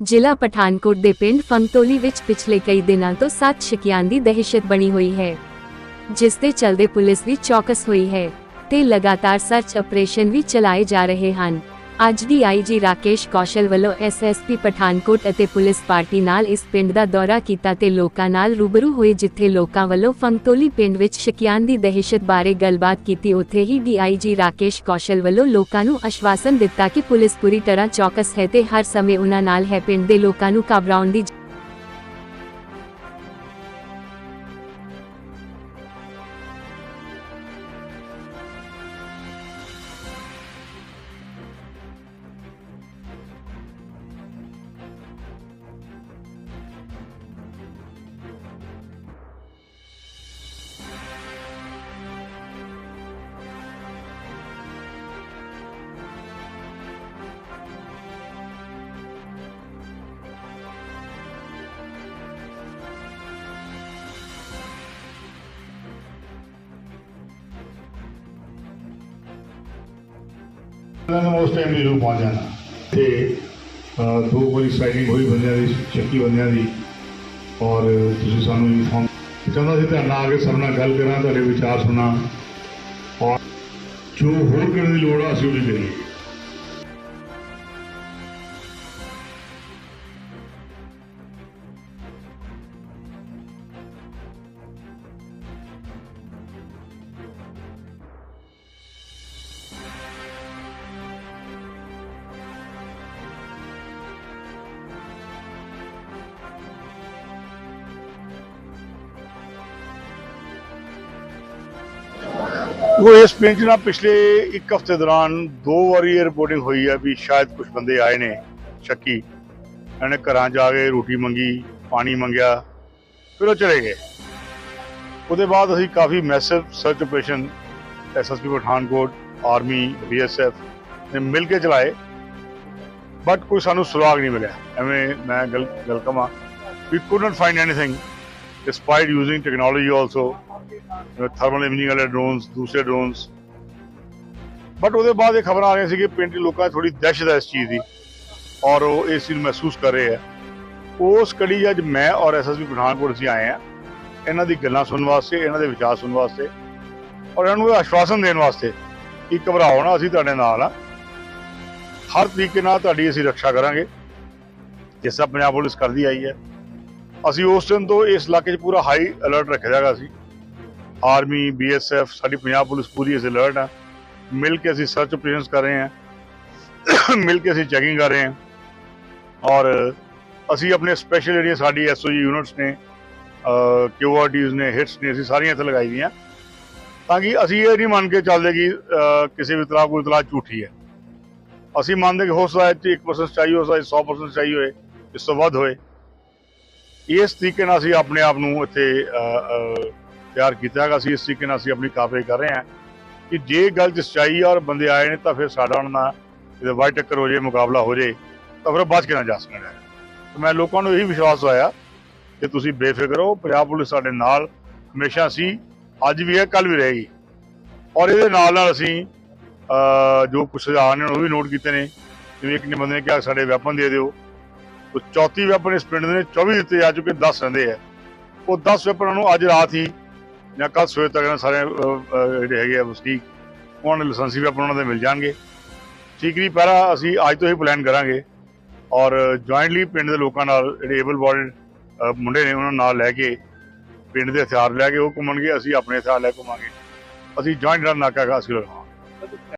ਜ਼ਿਲ੍ਹਾ ਪਠਾਨਕੋਟ ਦੇ ਪਿੰਡ ਫੰਗਤੋਲੀ ਵਿੱਚ ਪਿਛਲੇ ਕਈ ਦਿਨਾਂ ਤੋਂ ਸੱਤ ਸ਼ਿਕਿਆਂ ਦੀ ਦਹਿਸ਼ਤ ਬਣੀ ਹੋਈ ਹੈ, ਜਿਸ ਦੇ ਚਲਦੇ ਪੁਲਿਸ ਵੀ ਚੌਕਸ ਹੋਈ ਹੈ ਤੇ ਲਗਾਤਾਰ ਸਰਚ ਆਪਰੇਸ਼ਨ ਵੀ ਚਲਾਏ ਜਾ ਰਹੇ ਹਨ। ਅੱਜ ਦੀ ਆਈਜੀ ਰਾਕੇਸ਼ ਕੌਸ਼ਲ ਵੱਲੋਂ ਐਸਐਸਪੀ ਪਠਾਨਕੋਟ ਅਤੇ ਪੁਲਿਸ ਪਾਰਟੀ ਨਾਲ ਇਸ ਪਿੰਡ ਦਾ ਦੌਰਾ ਕੀਤਾ ਤੇ ਲੋਕਾਂ ਨਾਲ ਰੂਬਰੂ ਹੋਏ ਜਿੱਥੇ ਲੋਕਾਂ ਵੱਲੋਂ ਫੰਗਤੋਲੀ ਪਿੰਡ ਵਿੱਚ ਸ਼ਿਕਿਆਂ ਦੀ ਦਹਿਸ਼ਤ ਬਾਰੇ ਗੱਲਬਾਤ ਕੀਤੀ, ਉੱਥੇ ਹੀ ਡੀਆਈਜੀ ਰਾਕੇਸ਼ ਕੌਸ਼ਲ ਵੱਲੋਂ ਲੋਕਾਂ ਨੂੰ ਆਸ਼ਵਾਸਨ ਦਿੱਤਾ ਕਿ ਪੁਲਿਸ ਪੂਰੀ ਤਰ੍ਹਾਂ ਚੌਕਸ ਹੈ ਤੇ ਹਰ ਸਮੇਂ ਉਹਨਾਂ ਨਾਲ ਹੈ। ਪਿੰਡ ਦੇ ਲੋਕਾਂ ਨੂੰ ਘਬਰਾਉਣ ਦੀ ਉਹਨਾਂ ਨੂੰ ਉਸ ਟਾਈਮ ਜ਼ਰੂਰ ਪਹੁੰਚ ਜਾਣਾ, ਤੇ ਦੋ ਵਾਰੀ ਸਾਈਡਿੰਗ ਹੋਈ ਬੰਦਿਆਂ ਦੀ, ਚੱਕੀ ਬੰਦਿਆਂ ਦੀ, ਔਰ ਤੁਸੀਂ ਸਾਨੂੰ ਇਨਫੋਰਮ ਚਾਹੁੰਦਾ ਸੀ ਤੁਹਾਡੇ ਨਾਲ ਆ ਕੇ ਸਭ ਨਾਲ ਗੱਲ ਕਰਾਂ, ਤੁਹਾਡੇ ਵਿਚਾਰ ਸੁਣਾ, ਔਰ ਜੋ ਹੋਰ ਕਰਨ ਦੀ ਲੋੜ ਆ, ਅਸੀਂ ਉਹ ਵੀ ਕਰੀਏ ਉਹ ਇਸ ਪਿੰਡ ਨਾਲ ਪਿਛਲੇ ਇੱਕ ਹਫ਼ਤੇ ਦੌਰਾਨ ਦੋ ਵਾਰੀ ਇਹ ਰਿਪੋਰਟਿੰਗ ਹੋਈ ਹੈ ਵੀ ਸ਼ਾਇਦ ਕੁਝ ਬੰਦੇ ਆਏ ਨੇ ਸ਼ੱਕੀ। ਇਹਨਾਂ ਨੇ ਘਰਾਂ 'ਚ ਆ ਕੇ ਰੋਟੀ ਮੰਗੀ, ਪਾਣੀ ਮੰਗਿਆ, ਫਿਰ ਉਹ ਚਲੇ ਗਏ। ਉਹਦੇ ਬਾਅਦ ਅਸੀਂ ਕਾਫੀ massive search operation SSP Pathankot army BSF ਨੇ ਮਿਲ ਕੇ ਚਲਾਏ। ਬਟ ਕੋਈ ਸਾਨੂੰ ਸੁਰਾਗ ਨਹੀਂ ਮਿਲਿਆ। ਐਵੇਂ ਮੈਂ ਗੱਲ ਗੱਲ ਕਵਾਂ ਵੀ couldn't find anything, despite using technology also thermal imaging ਵਾਲੇ ਡਰੋਨਸ ਦੂਸਰੇ ਡਰੋਨਸ ਬਟ ਉਹਦੇ ਬਾਅਦ ਇਹ ਖਬਰਾਂ ਆ ਰਹੀਆਂ ਸੀ ਕਿ ਪਿੰਡ ਦੇ ਲੋਕਾਂ 'ਚ ਥੋੜੀ ਦਹਿਸ਼ਤ ਹੈ ਇਸ ਚੀਜ਼ ਦੀ ਔਰ ਉਹ ਇਸ ਚੀਜ਼ ਨੂੰ ਮਹਿਸੂਸ ਕਰ ਰਹੇ ਆ ਉਸ ਕੜੀ ਅੱਜ ਮੈਂ ਔਰ ਐਸਐਸਪੀ ਪਠਾਨਕੋਟ ਅਸੀਂ ਆਏ ਆ ਇਹਨਾਂ ਦੀ ਗੱਲਾਂ ਸੁਣਨ ਵਾਸਤੇ, ਇਹਨਾਂ ਦੇ ਵਿਚਾਰ ਸੁਣਨ ਵਾਸਤੇ ਔਰ ਇਹਨਾਂ ਨੂੰ ਆਸ਼ਵਾਸਨ ਦੇਣ ਵਾਸਤੇ ਕਿ ਘਬਰਾਓ ਨਾ, ਅਸੀਂ ਤੁਹਾਡੇ ਨਾਲ ਆ ਹਰ ਤਰੀਕੇ ਨਾਲ ਤੁਹਾਡੀ ਅਸੀਂ ਰੱਖਿਆ ਕਰਾਂਗੇ। ਜਿਸ ਤਰ੍ਹਾਂ ਪੰਜਾਬ ਪੁਲਿਸ ਕਰਦੀ ਆਈ ਹੈ। ਅਸੀਂ ਉਸ ਦਿਨ ਤੋਂ ਇਸ ਇਲਾਕੇ 'ਚ ਪੂਰਾ ਹਾਈ ਅਲਰਟ ਰੱਖਿਆ ਜਾਗਾ ਸੀ। ਆਰਮੀ ਬੀਐਸਐਫ ਸਾਡੀ ਪੰਜਾਬ ਪੁਲਿਸ ਪੂਰੀ ਇਸ ਅਲਰਟ ਆ। ਮਿਲ ਕੇ ਅਸੀਂ ਸਰਚ ਆਪਰੇਸ਼ਨਸ ਕਰ ਰਹੇ ਹਾਂ। ਮਿਲ ਕੇ ਅਸੀਂ ਚੈਕਿੰਗ ਕਰ ਰਹੇ ਹਾਂ। ਔਰ ਅਸੀਂ ਆਪਣੇ ਸਪੈਸ਼ਲ ਜਿਹੜੀਆਂ ਸਾਡੀ ਐਸਓਜੀ ਯੂਨਿਟਸ ਨੇ ਕਿਊਆਰਟੀਜ਼ ਨੇ ਹਿਟਸ ਨੇ, ਅਸੀਂ ਸਾਰੀਆਂ ਇੱਥੇ ਲਗਾਈ ਦੀਆਂ ਤਾਂ ਕਿ ਅਸੀਂ ਇਹ ਨਹੀਂ ਮੰਨ ਕੇ ਚੱਲਦੇ ਕਿ ਕਿਸੇ ਵੀ ਤਰ੍ਹਾਂ ਕੋਈ ਇਤਲਾਹ ਝੂਠੀ ਹੈ। ਅਸੀਂ ਮੰਨਦੇ ਕਿ ਹੋ ਸਕਦਾ ਹੈ ਕਿ 1% ਚਾਹੀਏ ਹੋ ਸਕਦਾ 100% ਚਾਹੀਏ ਹੋਏ, ਇਸ ਤੋਂ ਵੱਧ ਹੋਏ। ਇਸ ਤਰੀਕੇ ਨਾਲ ਅਸੀਂ ਆਪਣੇ ਆਪ ਨੂੰ ਇੱਥੇ ਤਿਆਰ ਕੀਤਾ ਹੈਗਾ ਅਸੀਂ ਇਸ ਤਰੀਕੇ ਨਾਲ ਅਸੀਂ ਆਪਣੀ ਕਾਰਵਾਈ ਕਰ ਰਹੇ ਹਾਂ ਕਿ ਜੇ ਗੱਲ 'ਚ ਸੱਚਾਈ ਔਰ ਬੰਦੇ ਆਏ ਨੇ ਤਾਂ ਫਿਰ ਸਾਡਾ ਉਹਨਾਂ ਨਾਲ ਇਹਦੇ ਵਾਈਟ ਟੱਕਰ ਹੋ ਜੇ ਮੁਕਾਬਲਾ ਹੋ ਜੇ ਤਾਂ ਫਿਰ ਉਹ ਬਚ ਕੇ ਨਾ ਜਾ ਸਕਣ। ਤੇ ਮੈਂ ਲੋਕਾਂ ਨੂੰ ਇਹੀ ਵਿਸ਼ਵਾਸ ਹੋਇਆ ਕਿ ਤੁਸੀਂ ਬੇਫਿਕਰ ਹੋ ਪੰਜਾਬ ਪੁਲਿਸ ਸਾਡੇ ਨਾਲ ਹਮੇਸ਼ਾ ਸੀ, ਅੱਜ ਵੀ ਹੈ ਕੱਲ ਵੀ ਰਹੇਗੀ। ਔਰ ਇਹਦੇ ਨਾਲ ਨਾਲ ਅਸੀਂ ਜੋ ਕੁਝ ਸੁਝਾਅ ਨੇ ਉਹ ਵੀ ਨੋਟ ਕੀਤੇ ਨੇ, ਜਿਵੇਂ ਇੱਕ ਨੇ ਬੰਦੇ ਨੇ ਕਿਹਾ, ਸਾਡੇ ਵੈਪਨ ਦੇ ਦਿਓ। ਉਹ 34 ਵੈਪਨ ਇਸ ਪਿੰਡ ਦੇ ਨੇ 24 ਦਿੱਤੇ ਜਾ ਚੁੱਕੇ 10 ਰਹਿੰਦੇ ਆ। ਉਹ 10 ਵੈਪਨਾਂ ਨੂੰ ਅੱਜ ਰਾਤ ਹੀ ਜਾਂ ਕੱਲ ਸਵੇਰ ਤੱਕ ਸਾਰੇ ਜਿਹੜੇ ਹੈਗੇ ਆ ਵਸਨੀਕ ਉਹਨਾਂ ਦੇ ਲਾਇਸੈਂਸੀ ਵੀ ਆਪਾਂ ਉਹਨਾਂ ਦੇ ਮਿਲ ਜਾਣਗੇ। ਠੀਕਰੀ ਪਹਿਰਾ ਅਸੀਂ ਅੱਜ ਤੋਂ ਹੀ ਪਲਾਨ ਕਰਾਂਗੇ ਔਰ ਜੁਆਇੰਟਲੀ ਪਿੰਡ ਦੇ ਲੋਕਾਂ ਨਾਲ, ਜਿਹੜੇ ਏਬਲ ਬੋਰਡ ਮੁੰਡੇ ਨੇ ਉਹਨਾਂ ਨਾਲ ਲੈ ਕੇ, ਪਿੰਡ ਦੇ ਹਥਿਆਰ ਲੈ ਕੇ ਉਹ ਘੁੰਮਣਗੇ, ਅਸੀਂ ਆਪਣੇ ਹਥਿਆਰ ਲੈ ਕੇ ਘੁੰਮਾਂਗੇ। ਅਸੀਂ ਜੁਆਇੰਟ ਨਾਲ ਨਾਕਾ ਗਾ ਅਸੀਂ ਲਗਾਵਾਂਗੇ।